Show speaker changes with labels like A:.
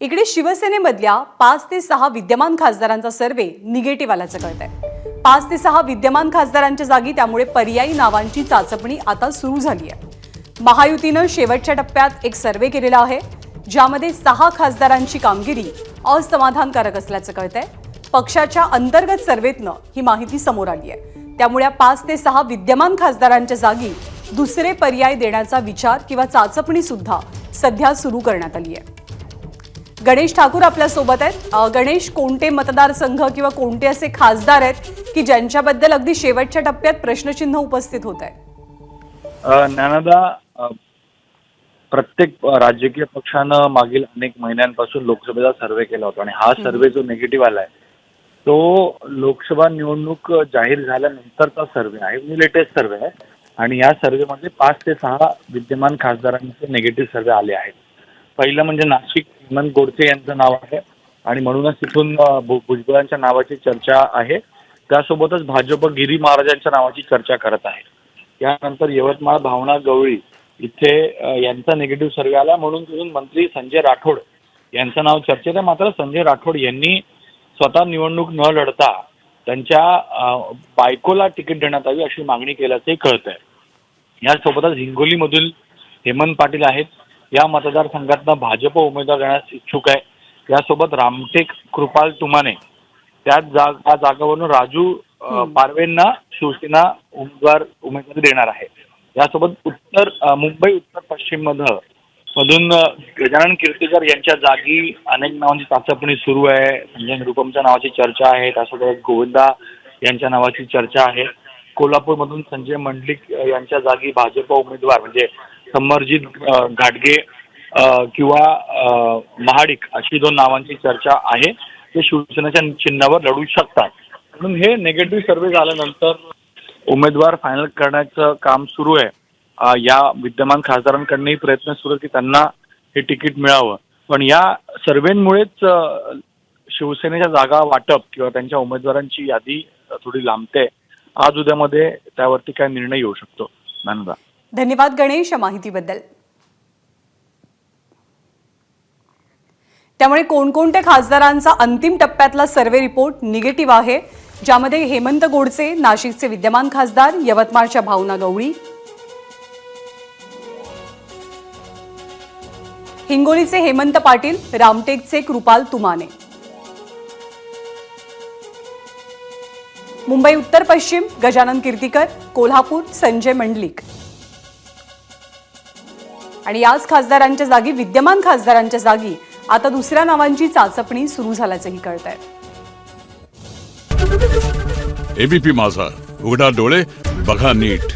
A: इकडे शिवसेनेमधल्या पाच ते सहा विद्यमान खासदारांचा सर्वे निगेटिव्ह आल्याचं कळत आहे पाच ते सहा विद्यमान खासदारांच्या जागी त्यामुळे पर्यायी नावांची चाचपणी आता सुरू झाली आहे महायुतीनं शेवटच्या टप्प्यात एक सर्वे केलेला आहे ज्यामध्ये सहा खासदारांची कामगिरी असमाधानकारक असल्याचं कळतंय. पक्षाच्या अंतर्गत सर्वेतनं ही माहिती समोर आली आहे त्यामुळे पाच ते सहा विद्यमान खासदारांच्या जागी दुसरे पर्याय देण्याचा विचार किंवा चाचपणी सुद्धा सध्या सुरू करण्यात आली आहे गणेश ठाकूर आपल्यासोबत आहेत गणेश कोणते मतदारसंघ किंवा कोणते असे खासदार आहेत की ज्यांच्याबद्दल अगदी शेवटच्या टप्प्यात प्रश्नचिन्ह उपस्थित होत आहे
B: ज्ञानदा प्रत्येक राजकीय पक्षानं मागील अनेक महिन्यांपासून लोकसभेचा सर्वे केला होता आणि हा सर्वे जो निगेटिव्ह आलाय तो लोकसभा निवडणूक जाहीर झाल्यानंतरचा सर्वे आहे. म्हणजे लेटेस्ट सर्वे आहे. आणि या सर्वेमध्ये पाच ते सहा विद्यमान खासदारांचे निगेटिव्ह सर्वे आले आहेत. पहिलं म्हणजे नाशिक हेमंत गोडसे यांचं नाव आहे. आणि म्हणूनच तिथून भुजबळांच्या नावाची चर्चा आहे. त्यासोबतच भाजप गिरी महाराजांच्या नावाची चर्चा करत आहे. त्यानंतर यवतमाळ भावना गवळी इथे यांचा निगेटिव्ह सर्वे आला. म्हणून तिथून मंत्री संजय राठोड यांचं नाव चर्चेत आहे. मात्र संजय राठोड यांनी स्वतः निवडणूक न लढता त्यांच्या बायकोला तिकीट देण्यात यावी अशी मागणी केल्याचंही कळत आहे यासोबतच हिंगोलीमधील हेमंत पाटील आहेत. या मतदारसंघातनं भाजप उमेदवार देण्यास इच्छुक आहे. यासोबत रामटेक कृपाल तुमाने त्याच जाग त्या जागावरून राजू पारवेंना शिवसेना उमेदवार उमेदवारी देणार आहे. यासोबत उत्तर मुंबई उत्तर पश्चिम मधलं मधून गजानन कीर्तीकर यांच्या जागी अनेक नावांची चाचपणी सुरू आहे. संजय निरुपमच्या नावाची चर्चा आहे. त्यासोबत गोविंदा यांच्या नावाची चर्चा आहे. कोल्हापूरमधून संजय मंडलिक यांच्या जागी भाजप उमेदवार म्हणजे समरजित घाटगे किंवा महाडिक अशी दोन नावांची चर्चा आहे. ते शिवसेनेच्या चिन्हावर लढू शकतात. म्हणून हे निगेटिव्ह सर्वे झाल्यानंतर उमेदवार फायनल करण्याचं काम सुरू आहे. या विद्यमान खासदारांकडनंही प्रयत्न सुरू आहे की त्यांना हे तिकीट मिळावं. पण या सर्वेमुळेच शिवसेनेच्या जागा वाटप किंवा त्यांच्या उमेदवारांची यादी थोडी लांबते. आज उद्यामध्ये त्यावरती काय निर्णय येऊ शकतो. धन्यवाद.
A: धन्यवाद गणेश या माहितीबद्दल. त्यामुळे कोणकोणत्या खासदारांचा अंतिम टप्प्यातला सर्वे रिपोर्ट निगेटिव्ह आहे ज्यामध्ये हेमंत गोडसे नाशिकचे विद्यमान खासदार यवतमाळच्या भावना गवळी हिंगोलीचे हेमंत पाटील रामटेकचे कृपाल तुमाने मुंबई उत्तर पश्चिम गजानन कीर्तीकर कोल्हापूर संजय मंडलिक. आणि याच खासदारांच्या जागी विद्यमान खासदारांच्या जागी आता दुसऱ्या नावांची चाचपणी सुरू झाल्याचंही कळत आहे
C: एबीपी माझा. उघडा डोळे बघा नीट.